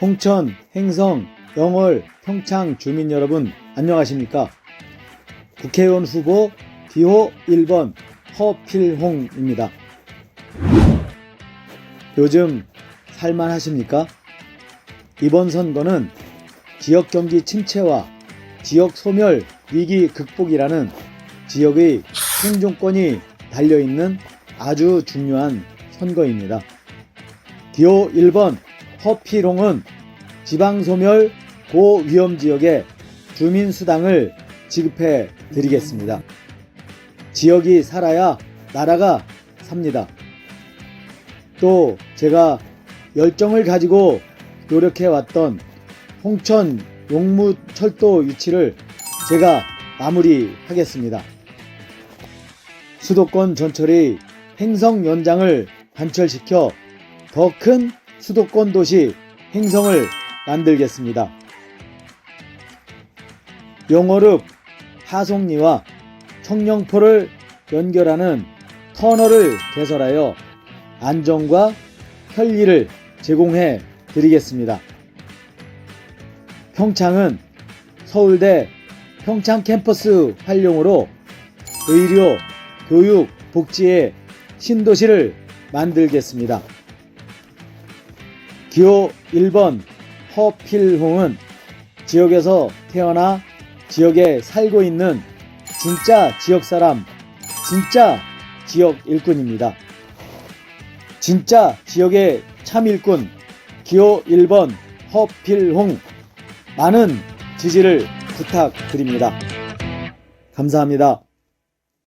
홍천, 행성, 영월, 평창 주민 여러분 안녕하십니까? 국회의원 후보 기호 1번 허필홍입니다. 요즘 살만하십니까? 이번 선거는 지역 경기 침체와 지역 소멸 위기 극복이라는 지역의 생존권이 달려있는 아주 중요한 선거입니다. 기호 1번 허피롱은 지방소멸 고위험 지역에 주민수당을 지급해 드리겠습니다. 지역이 살아야 나라가 삽니다. 또 제가 열정을 가지고 노력해 왔던 홍천 용무철도 유치를 제가 마무리하겠습니다. 수도권 전철의 행성 연장을 관철시켜 더 큰 수도권 도시 행성을 만들겠습니다. 용어릅 하송리와 청령포를 연결하는 터널을 개설하여 안전과 편리를 제공해 드리겠습니다. 평창은 서울대 평창 캠퍼스 활용으로 의료, 교육, 복지의 신도시를 만들겠습니다. 기호 1번 허필홍은 지역에서 태어나 지역에 살고 있는 진짜 지역 사람, 진짜 지역 일꾼입니다. 진짜 지역의 참 일꾼 기호 1번 허필홍 많은 지지를 부탁드립니다. 감사합니다.